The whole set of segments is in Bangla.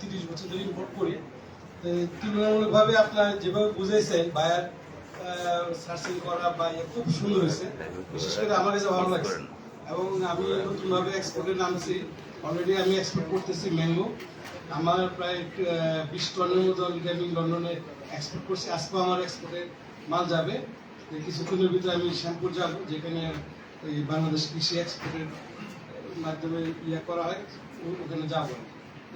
তিরিশ বছর ধরে ইম্পোর্ট করি। তুলনামূলকভাবে আপনার যেভাবে বুঝাইছেন বায়ার সার্চিং করা বা ইয়ে খুব সুন্দর হয়েছে। বিশেষ করে আমার কাছে ভালো লাগছে। এবং আমি নতুনভাবে এক্সপোর্টে নামছি। অলরেডি আমি এক্সপোর্ট করতেছি ম্যাঙ্গো আমার প্রায় বিশ টনের মতো অলরেডি আমি লন্ডনে এক্সপোর্ট করছি। আজকেও আমার এক্সপোর্টে মাল যাবে। কিছুক্ষণের ভিতরে আমি শ্যামপুর যাব, যেখানে ওই বাংলাদেশ কৃষি এক্সপোর্টের মাধ্যমে ইয়ে করা হয়। ওখানে যাব।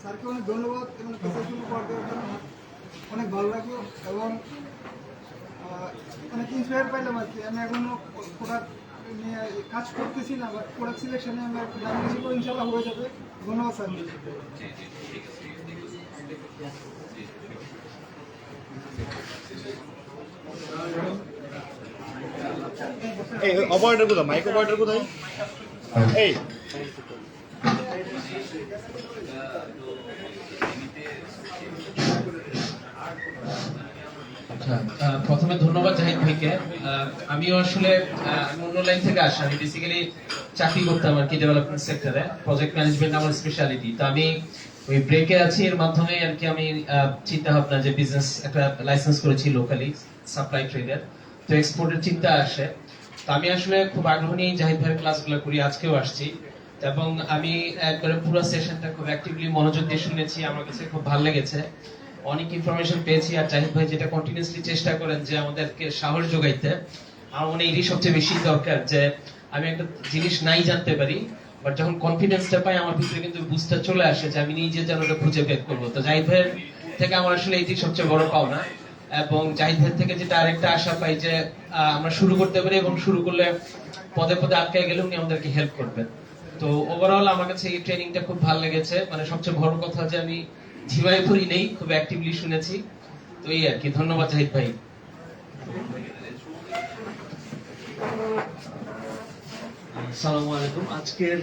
স্যারকে অনেক ধন্যবাদ এবং করার জন্য অনেক ভালো লাগল এবং অনেক ইন্সপায়ার পাইলাম আর কি। আমি এখনও প্রোডাক্ট নিয়ে কাজ করতেছি না বাট প্রোডাক্ট সিলেকশনে আমি জানিয়েছি ইনশাল্লাহ হয়ে যাবে। ধন্যবাদ স্যার। অপারেটর কোথায়? মাইক অপারেটর কোথায়? আচ্ছা, প্রথমে ধন্যবাদ জাহিদ ভাইকে। আমিও আসলে অন্য লাইন থেকে আসা। আমি বেসিক্যালি চাকরি করতাম আর কি ডেভেলপমেন্ট সেক্টরে প্রজেক্ট ম্যানেজমেন্ট আমার স্পেশালিটি তো আমি ওই ব্রেকে আছি এর মাধ্যমে আর কি আমি চিন্তা ভাবনা যে বিজনেস একটা লাইসেন্স করেছি লোকালি সাপ্লাই ট্রেডের তো এক্সপোর্টের চিন্তা আসে। আমি আসলে খুব আগ্রহ নিয়ে জাহিদ ভাইয়ের ক্লাসগুলো করি, আজকেও আসছি। এবং আমি একবারে পুরো সেশনটা খুব অ্যাক্টিভলি মনোযোগ দিয়ে শুনেছি, আমার কাছে খুব ভালো লেগেছে। অনেক ইনফরমেশন পেয়েছি আর জাহিদ ভাই যেটা কন্টিনিউসলি চেষ্টা করেন যে আমাদেরকে সাহস যোগাইতে, আমার মনে এরই সবচেয়ে বেশি দরকার যে আমি একটা জিনিস নাই জানতে পারি বাট যখন কনফিডেন্সটা পাই, আমার ভিতরে কিন্তু বুঝতে চলে আসে যে আমি নিজে যেন ওটা খুঁজে বের করব। তো জাহিদ ভাইয়ের থেকে আমার আসলে এটি সবচেয়ে বড় পাওনা। এবং জাহিদ ভাইয়ের থেকে যেটা আরেকটা আশা পাই যে আমরা শুরু করতে পারি এবং শুরু করলে পদে পদে আটকায় গেলে উনি আমাদেরকে হেল্প করবেন। তো ওভারঅল আমার কাছে এই ট্রেনিংটা খুব ভালো লেগেছে। মানে সবচেয়ে বড় কথা যে আমি ঝিমাই পড়ি নেই, খুব অ্যাক্টিভলি শুনেছি। তো এই আর কি, ধন্যবাদ জাহিদ ভাই। সালামু আলাইকুম। আজকের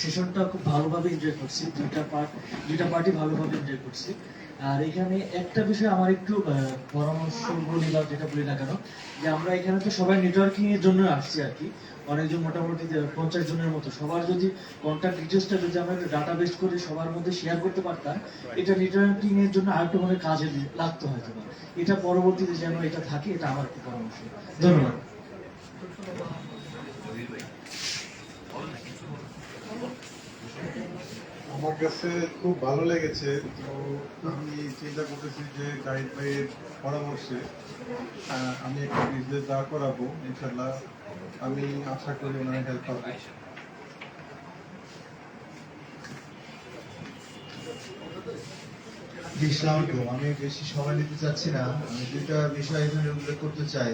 সেশনটা খুব ভালোভাবে এনজয় করছি। দুইটা পার্ট দুইটা পার্টি ভালোভাবে এনজয় করছি। আর এখানে একটা বিষয় আমার একটু পরামর্শ বলি বা যেটা বলি না কেন, যে আমরা এখানে তো সবাই নেটওয়ার্কিং এর জন্য আসছি আর কি। অনেকজন মোটামুটি পঞ্চাশ জনের মতো। সবার যদি কন্ট্যাক্ট ডিটেলসটা যদি আমরা ডাটা বেস করে সবার মধ্যে শেয়ার করতে পারতাম, এটা নেটওয়ার্কিং এর জন্য আরেকটু মানে কাজে লাগতো হয়তো এটা পরবর্তীতে যেন এটা থাকে, এটা আমার একটু পরামর্শ। ধন্যবাদ। আমার কাছে খুব ভালো লেগেছে। তো আমি চিন্তা করতেছি যে গাইড ভাইয়ের পরামর্শে আমি একটা বিজনেস দাঁড় করাবো ইনশাল্লাহ আমি আশা করি ওনার হেল্প পাবো। আমি বেশি সময় নিতে চাচ্ছি না। আমি দুইটা বিষয় এখানে উল্লেখ করতে চাই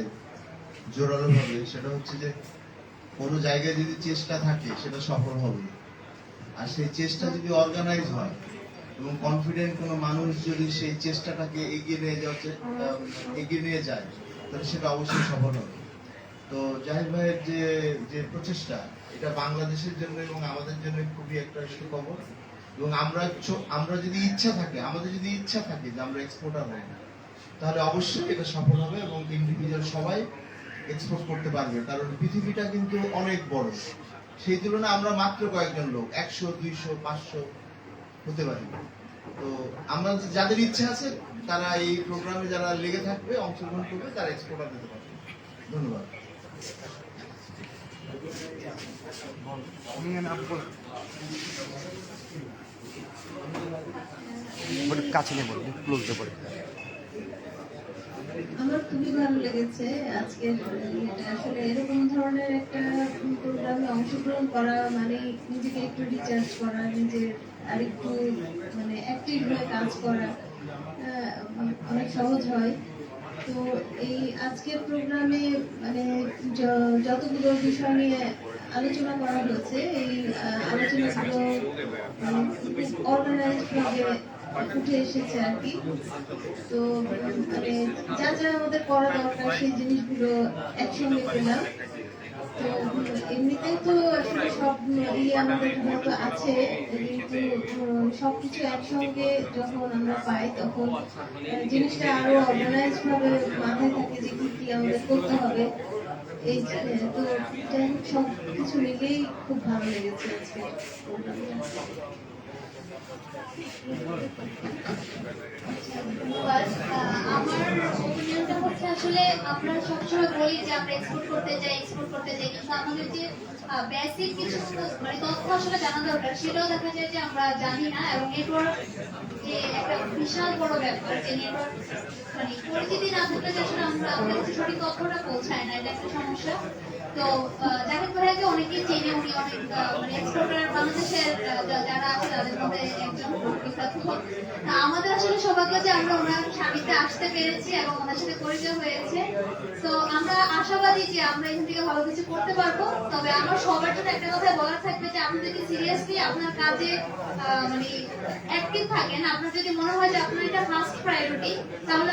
জোরালো ভাবে সেটা হচ্ছে যে, কোনো জায়গায় যদি চেষ্টা থাকে, সেটা সফল হবে। আর সেই চেষ্টা যদি অর্গানাইজ হয় এবং কনফিডেন্ট কোনো মানুষ যদি সেই চেষ্টাটাকে এগিয়ে নিয়ে যাচ্ছে এগিয়ে নিয়ে যায়, তাহলে সেটা অবশ্যই সফল হবে। তো জাহিদ ভাইয়ের যে যে প্রচেষ্টা, এটা বাংলাদেশের জন্য এবং আমাদের জন্য খুবই একটা সুখবর। এবং আমরা আমরা যদি ইচ্ছা থাকে, আমাদের যদি ইচ্ছা থাকে যে আমরা এক্সপোর্টার হই, তাহলে অবশ্যই এটা সফল হবে এবং ইন্ডিভিজুয়াল সবাই এক্সপোর্ট করতে পারবে, কারণ পৃথিবীটা কিন্তু অনেক বড়। সেই তুলনায় আমরা মাত্র কয়েকজন লোক, একশো, দুইশো, পাঁচশো হতে পারি। তো আমরা যাদের ইচ্ছে আছে, তারা এই প্রোগ্রামে যারা লেগে থাকবে, অংশগ্রহণ করবে, তারা এক্সপোর্টার দিতে পারবে। ধন্যবাদ। কাছে নেব ক্লোজ পড়ে আমার খুবই ভালো লেগেছে। আজকের আসলে এরকম ধরনের একটা প্রোগ্রামে অংশগ্রহণ করা মানে নিজেকে একটু রিচার্জ করা, নিজের আরেকটু মানে অ্যাক্টিভ হয়ে কাজ করা অনেক সহজ হয়। তো এই আজকের প্রোগ্রামে মানে যতগুলো বিষয় নিয়ে আলোচনা করা হয়েছে, এই আলোচনাগুলো মানে অর্গানাইজড ভাবে উঠে এসেছে আর কি। তো মানে যা যা আমাদের করা দরকার সেই জিনিসগুলো একসঙ্গে পেলাম। তো এমনিতেই তো আসলে সব ইয়ে আমাদের মতো আছে। কিন্তু উম, সবকিছু একসঙ্গে যখন আমরা পাই তখন জিনিসটা আরও অর্গানাইজ ভাবে মাথায় থাকে যে কি কি আমাদের করতে হবে। এই তো সব কিছু মিলেই খুব ভালো লেগেছে আজকে। আসলে আমরা সবসময় বলি যে আমরা এক্সপোর্ট করতে যাই এক্সপোর্ট করতে যাই। কিন্তু আমাদের যে বেসিক কিছু মানে তথ্য জানা দরকার, সেটাও দেখা যায় যে আমরা জানি না। এবং নেটওয়ার্ক যে একটা বিশাল বড় ব্যাপার যে নেটওয়ার্ক মানে মানে আমাদের আসলে সৌভাগ্য যে আমরা ওনার স্বামীতে আসতে পেরেছি এবং ওনার সাথে পরিচয় হয়েছে। তো আমরা আশাবাদী যে আমরা এখান থেকে ভালো কিছু করতে পারব। তবে আমার সবার জন্য একটা কথা বলার থাকবে যে আপনি যদি সিরিয়াসলি আপনার কাজে মানে অ্যাক্টিভ থাকেন। আপনার যদি মনে হয় যে আপনার এটা ফার্স্ট প্রায়োরিটি তাহলে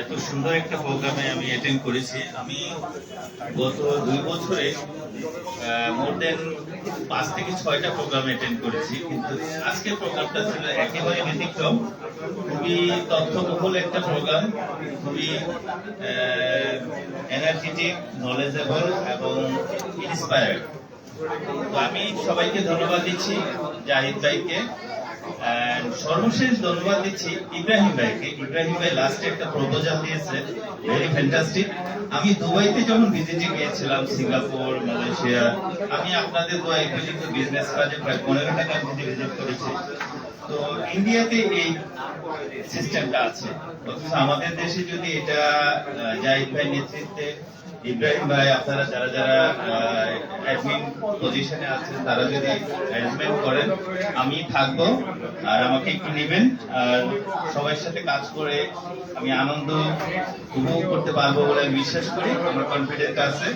এত সুন্দর একটা প্রোগ্রামে আমি অ্যাটেন্ড করেছি। আমি গত দুই বছরে মোর দেন পাঁচ থেকে ছয়টা প্রোগ্রাম অ্যাটেন্ড করেছি। কিন্তু আজকের প্রোগ্রামটা ছিল একেবারে ব্যতিক্রম। খুবই তথ্যবহুল একটা প্রোগ্রাম, খুবই এনার্জেটিক নলেজেবল এবং ইন্সপায়ার্ড তো আমি সবাইকে ধন্যবাদ দিচ্ছি জাহিদ ভাইকে। সর্বশেষ ধন্যবাদ দিচ্ছি ইব্রাহিম ভাইকে। ইব্রাহিম ভাই লাস্টে একটা প্রপোজাল দিয়েছে। ভেরি ফ্যান্টাস্টিক আমি দুবাইতে যখন ভিজিটে গিয়েছিলাম, সিঙ্গাপুর, মালয়েশিয়া, আমি আপনাদের দোয়ায় কিন্তু বিজনেস কাজে প্রায় পনেরো টাকা ভিজিট করেছি। তো ইন্ডিয়াতে এই সিস্টেমটা আছে। অথচ আমাদের দেশে যদি এটা জাহিদ ভাই নেতৃত্বে ইব্রাহিম ভাই আপনারা যারা যারা অ্যাডমিন পজিশনে আছেন তারা যদি অ্যারেঞ্জমেন্ট করেন আমি থাকব আর আমাকে একটু নেবেন আর সবার সাথে কাজ করে আমি আনন্দ উপভোগ করতে পারব বলে আমি বিশ্বাস করি আমার কনফিডেন্স আছে।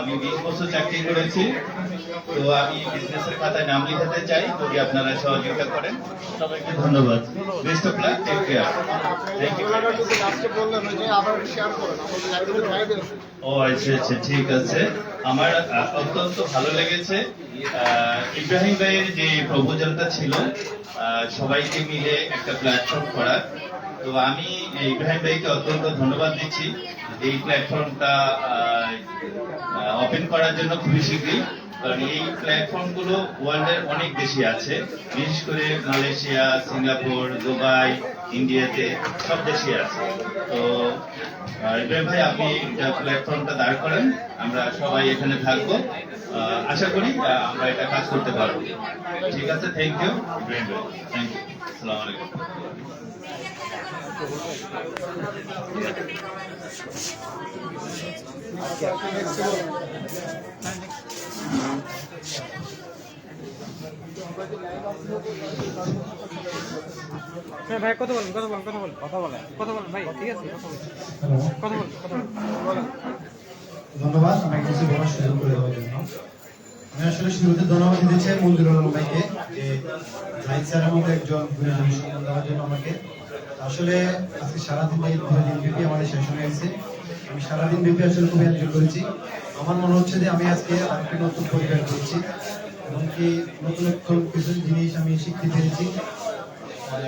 আমি বিশ বছর চাকরি করেছি তো আমি বিজনেসের খাতায় নাম লিখাতে চাই যদি আপনারা সহযোগিতা করেন। সবাইকে ধন্যবাদ। Best of luck take care thank you ও আচ্ছা ঠিক আছে। আমার অত্যন্ত ভালো লেগেছে। ইব্রাহিম ভাইয়ের যে প্রপোজালটা ছিল সবাইকে মিলে একটা প্ল্যাটফর্ম করার। তো আমি ইব্রাহিম ভাইকে অত্যন্ত ধন্যবাদ দিচ্ছি। এই প্ল্যাটফর্মটা ওপেন করার জন্য খুবই শীঘ্রই। কারণ এই প্ল্যাটফর্মগুলো ওয়ার্ল্ডের অনেক বেশি আছে। বিশেষ করে মালয়েশিয়া, সিঙ্গাপুর, দুবাই ইন্ডিয়াতে সব দেশে আছে। তো ইব্রাহিম ভাই, আপনি প্ল্যাটফর্মটা দাঁড় করেন, আমরা সবাই এখানে থাকব। আশা করি আমরা এটা কাজ করতে পারব। ঠিক আছে থ্যাংক ইউ ইব্রাহিম ভাই। থ্যাংক ইউ আসসালামু আলাইকুম। ভাই কথা বলেন কথা বলেন কথা বলেন। কথা বলেন। কথা বলেন ভাই ঠিক আছে? কথা বলেন। কথা বলেন কথা বলেন ধন্যবাদ আমাকে কিছু বলার সুযোগ করে দেওয়ার জন্য। আমি আসলে শুরুতে ধন্যবাদ দিতে চাই মঞ্জুর আলম ভাইকে যে জাহিদ স্যারের মতো একজন গুণী সম্মান দেওয়ার জন্য আমাকে। আসলে আজকে সারাদিন এই দিন ব্যাপী আমাদের সেশন হয়েছে। আমি সারাদিন ব্যাপী আসলে খুব এনজয় করেছি। আমার মনে হচ্ছে যে আমি আজকে আরেকটি নতুন পরিবার করেছি এবং কি নতুন নতুন কিছু জিনিস আমি শিখতে পেরেছি।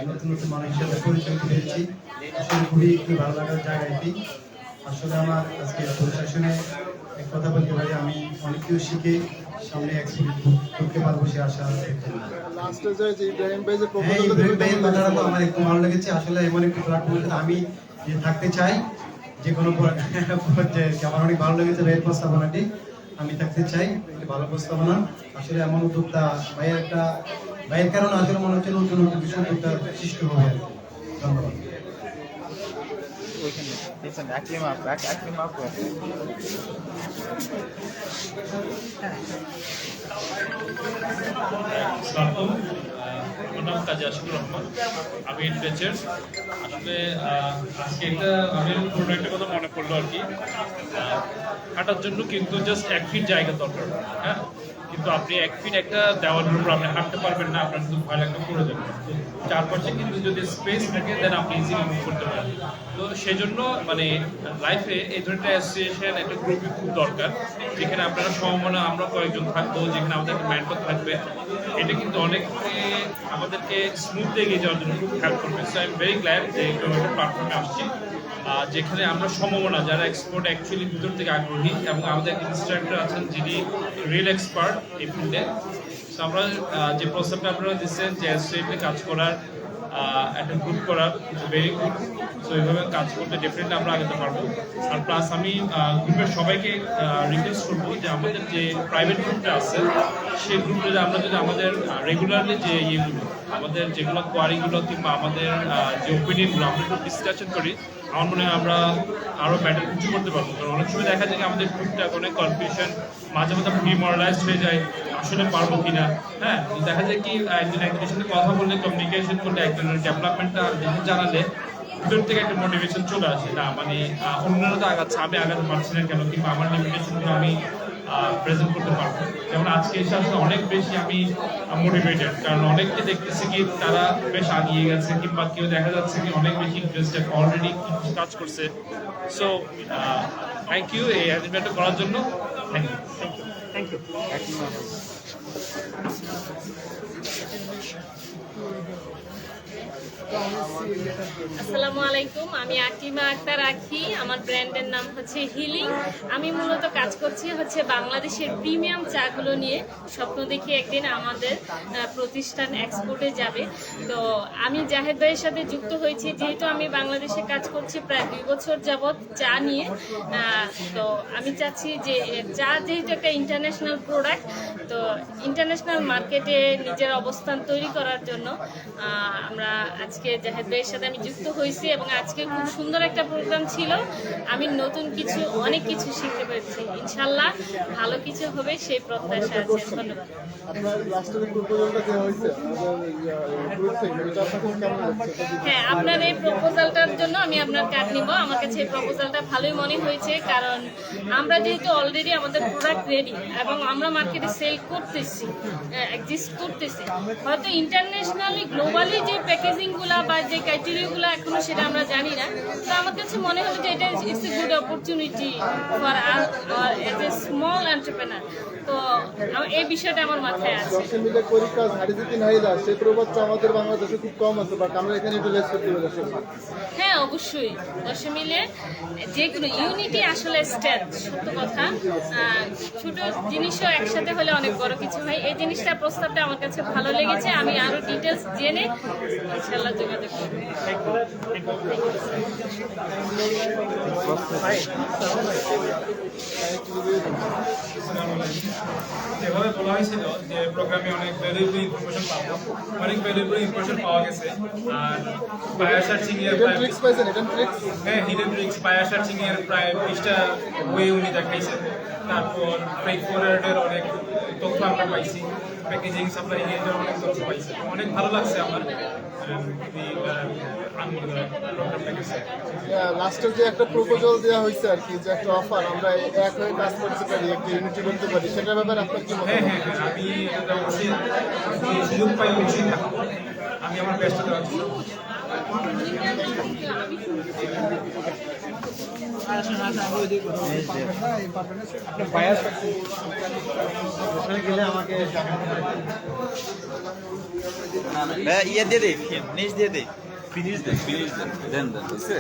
নতুন নতুন মানুষের সাথে পরিচয় আসলে খুবই একটু ভালো লাগার জায়গা এটি। আসলে আমার আজকে প্রশাসনে এক কথা বলতে পারি আমি অনেক কিছু শিখে সামনে এক্সপিরিয়েন্স করতে পারব সে আশা লাস্টে যে ইব্রাহিম ভাই যে হ্যাঁ ইব্রাহিম ভাইয়ের কথাটা তো আমার একটু ভালো লেগেছে। আসলে এমন একটি প্ল্যাটফর্মে আমি যে থাকতে চাই যে কোনো আমার অনেক ভালো লেগেছে ভাইয়ের প্রস্তাবনাটি। আমি থাকতে চাই একটি ভালো প্রস্তাবনা। আসলে এমন উদ্যোক্তা ভাইয়ের একটা ভাইয়ের কারণে আসলে মনে হচ্ছে নতুন নতুন উদ্যোক্তা সৃষ্টি হবে আর ধন্যবাদ। নাম রহমান। আমি আসলে আজকে আমি কথা মনে পড়ল আর কি। হাঁটার জন্য কিন্তু জাস্ট এক ফিট জায়গা দরকার। হ্যাঁ? কিন্তু আপনি এক ফিট একটা দেওয়ালের উপর আপনি হাঁটতে পারবেন না, আপনার কিন্তু ভয় লাগবে পড়ে যাবে। চারপাশে কিন্তু যদি স্পেস থাকে দেন আপনি ইজিলি মুভ করতে পারেন তো সেজন্য মানে লাইফে এই ধরনের অ্যাসোসিয়েশন একটা গ্রুপই খুব দরকার, যেখানে আপনারা সম্ভাবনা আমরা কয়েকজন থাকব, যেখানে আমাদের একটা মেন্টর থাকবে। এটা কিন্তু অনেককে, আমাদেরকে স্মুথ এগিয়ে যাওয়ার জন্য খুব হেল্প করবে। So I am very glad যে একটা প্ল্যাটফর্মে আসছি। যেখানে আমরা সম্ভাবনা, যারা এক্সপোর্ট অ্যাকচুয়ালি ভিতর থেকে আগ্রহী এবং আমাদের ইনস্ট্রাক্টর আছেন যিনি রিয়েল এক্সপার্ট এই ফিল্ডে তো আমরা যে প্রস্তাবটা আপনারা দিচ্ছেন, যে অ্যাসোসিয়েটে কাজ করার একটা গ্রুপ করার ভেরি গুড সো এইভাবে কাজ করতে ডেফিনেটলি আমরা আগাতে পারব। আর প্লাস আমি গ্রুপের সবাইকে রিকোয়েস্ট করব যে আমাদের যে প্রাইভেট গ্রুপটা আছে, সেই গ্রুপে আমরা যদি আমাদের রেগুলারলি যে ইয়েগুলো, আমাদের যেগুলো কোয়ারিগুলো কিংবা আমাদের যে ওপিনিয়নগুলো আমরা একটু ডিসকাশন করি আমার মনে হয় আমরা আরও ব্যাটার কিছু করতে পারব। কারণ অনেক সময় দেখা যায় যে আমাদের টুকটাক অনেক কনফিউশন মাঝে মাঝে ডিমোরালাইজড হয়ে যায় আসলে পারব কিনা? হ্যাঁ দেখা যায় কি একজন একজনের সাথে কথা বললে কমিউনিকেশন করলে একজনের ডেভেলপমেন্টটা জানালে, ভিতর থেকে একটা মোটিভেশন চলে আসে। না মানে অন্যরা তো আগাচ্ছে, আমি আগাতে পারছি না কেন? কিংবা আমার লিমিটেশনগুলো আমি প্রেজেন্ট করতে পারব। যেমন আজকে এসে আসলে অনেক বেশি আমি মোটিভেটেড কারণ অনেককে দেখতেছি কি তারা বেশ আগিয়ে গেছে কিংবা কেউ দেখা যাচ্ছে কি অনেক বেশি ইন্টারেস্টেড অলরেডি কাজ করছে। সো থ্যাংক ইউ এই অ্যারেঞ্জমেন্টটা করার জন্য। থ্যাংক ইউ থ্যাংক ইউ আসসালামু আলাইকুম, আমি আকিমা আক্তার আখি, আমার ব্র্যান্ডের নাম হচ্ছে হিলিং। আমি মূলত কাজ করছি হচ্ছে বাংলাদেশের প্রিমিয়াম চাগুলো নিয়ে। স্বপ্ন দেখি একদিন আমাদের প্রতিষ্ঠান এক্সপোর্টে যাবে। তো আমি জাহেদ ভাইয়ের সাথে যুক্ত হয়েছি, যেহেতু আমি বাংলাদেশে কাজ করছি প্রায় দুই বছর যাবৎ চা নিয়ে। তো আমি চাচ্ছি যে, চা যেহেতু একটা ইন্টারন্যাশনাল প্রোডাক্ট তো ইন্টারন্যাশনাল মার্কেটে নিজের অবস্থান তৈরি করার জন্য আমরা আজকে জাহেদ ভাইয়ের সাথে আমি যুক্ত হয়েছি এবং আজকে খুব সুন্দর একটা প্রোগ্রাম ছিল। আমি নতুন কিছু, অনেক কিছু শিখতে পেরেছি। ইনশাল্লাহ ভালো কিছু হবে, সেই প্রত্যাশা আছে। ধন্যবাদ। হ্যাঁ আপনার এই প্রপোজালটার জন্য আমি আপনার কার্ড নিব। আমার কাছে এই প্রপোজালটা ভালোই মনে হয়েছে, কারণ আমরা যেহেতু অলরেডি আমাদের প্রোডাক্ট রেডি এবং আমরা মার্কেটে সেল করতেছি এক্সিস্ট করতেছি। হয়তো ইন্টারন্যাশনালি গ্লোবালি যে প্যাকেজিংগুলো বা যে ক্রাইটেরিয়াগুলো এখনও সেটা আমরা জানি না। তো আমার কাছে মনে হলো যে এটা it's a good opportunity for our as a small entrepreneur তো এই বিষয়টা আমার মাথায় আছে। হারিজিতিন হাইলা সেই প্রবাদটা আমাদের বাংলাদেশে খুব কম আছে বাট আমরা এখানে ইউটিলাইজ করতে পারি হ্যাঁ অবশ্যই। দশে মিলে যে কোনো ইউনিটি আসলে স্ট্যান্ড সত্য কথা। ছোট জিনিসও একসাথে হলে অনেক বড় কিছু হয় এই জিনিসটা প্রস্তাবটা আমার কাছে ভালো লেগেছে। আমি আরও ডিটেলস জেনে ইনশাল্লাহ যোগাযোগ যেভাবে বলা হয়েছিল যে প্রোগ্রামে অনেক ভ্যালুয়েবল ইনফরমেশন পাবো। অনেক ভ্যালুয়েবল ইনফরমেশন পাওয়া গেছে। আর বায়ার সার্চিং এর ট্রিক্স পাইছেন এটা ট্রিক্স হ্যাঁ হিডেন ট্রিক্স বায়ার সার্চিং এর প্রায় বিশটা ওয়ে উনি দেখাইছেন। তারপর ফ্রেড ফরওয়ার্ডের অনেক তথ্য আমরা পাইছি প্যাকেজিং সাপ্লাই এর অনেক তথ্য পাইছি। অনেক ভালো লাগছে আমার যে একটা প্রপোজাল দেওয়া হয়েছে আর কি যে একটা অফার আমরা এক হয়ে কাজ করতে পারি একটা ইউনিটি করতে পারি সেটার ব্যাপারে আপনার কি হ্যাঁ হ্যাঁ হ্যাঁ আমি এটা অবশ্যই সুযোগ পাই অবশ্যই আমি আমার ব্যস্ত দেওয়ার ইয়ে দিয়ে দে নিচ দিয়ে দে। ফিনিশ দেন ফিনিশ দেন দেন দেন। বুঝছে